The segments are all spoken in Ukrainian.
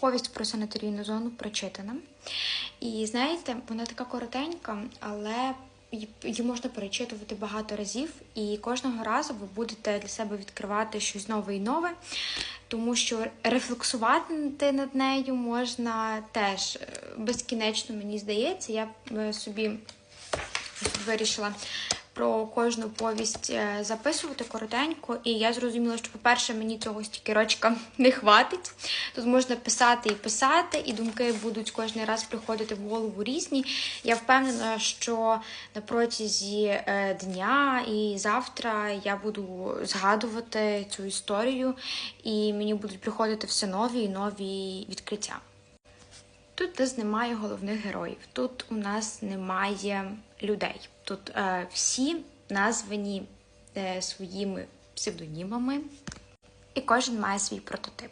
повість про санаторійну зону прочитана. І знаєте, вона така коротенька, але її можна перечитувати багато разів, і кожного разу ви будете для себе відкривати щось нове і нове, тому що рефлексувати над нею можна теж е, безкінечно, мені здається. Я е, собі вирішила про кожну повість е, записувати коротенько, і я зрозуміла, що, по-перше, мені цього стільки рочка не хватить. Тут можна писати і писати, і думки будуть кожен раз приходити в голову різні. Я впевнена, що на протязі е, дня і завтра я буду згадувати цю історію, і мені будуть приходити все нові і нові відкриття. Тут десь немає головних героїв. Тут у нас немає людей. Тут е, всі названі е, своїми псевдонімами, і кожен має свій прототип.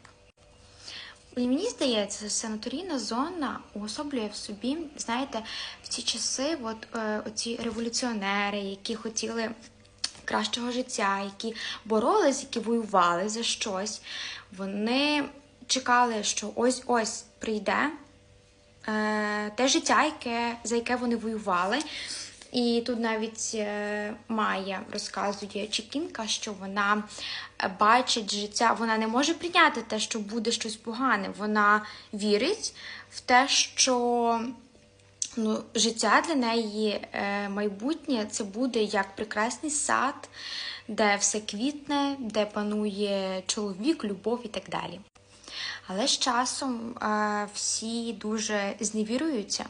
І мені здається, санаторійна зона уособлює в собі, знаєте, в ці часи, от е, оці революціонери, які хотіли кращого життя, які боролись, які воювали за щось, вони чекали, що ось ось прийде те життя, яке, за яке вони воювали. І тут навіть е, Майя розказує Чекінка, що вона е, бачить життя, вона не може прийняти те, що буде щось погане. Вона вірить в те, що ну, життя для неї е, майбутнє це буде як прекрасний сад, де все квітне, де панує чоловік, любов і так далі. Але з часом е, всі дуже зневіруються.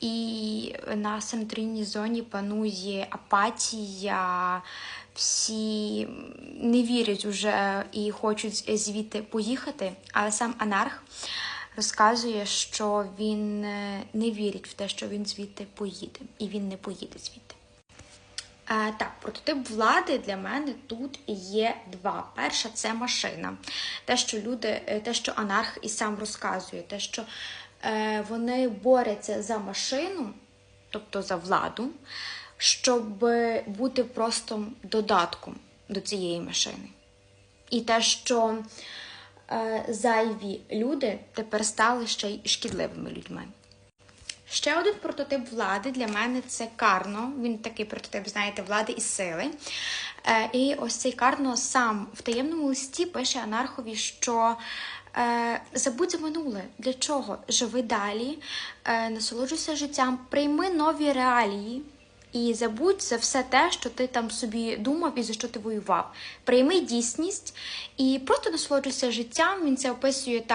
І на санаторійній зоні панує апатія, всі не вірять уже і хочуть звідти поїхати. Але сам анарх розказує, що він е, не вірить в те, що він звідти поїде, і він не поїде звідти. Е, так, прототип влади для мене тут є два. Перша це машина. Те, що люди, е, те, що анарх і сам розказує, те, що е, вони борються за машину, тобто за владу, щоб бути просто додатком до цієї машини. І те, що зайві люди тепер стали ще й шкідливими людьми. Ще один прототип влади для мене це Карно. Він такий прототип, знаєте, влади і сили. Е, і ось цей Карно сам в таємному листі пише анархові, що е, забудь за минуле. Для чого? Живи далі, е, насолоджуйся життям, прийми нові реалії. І забудь за все те, що ти там собі думав і за що ти воював. Прийми дійсність і просто насолоджуйся життям. Він це описує так.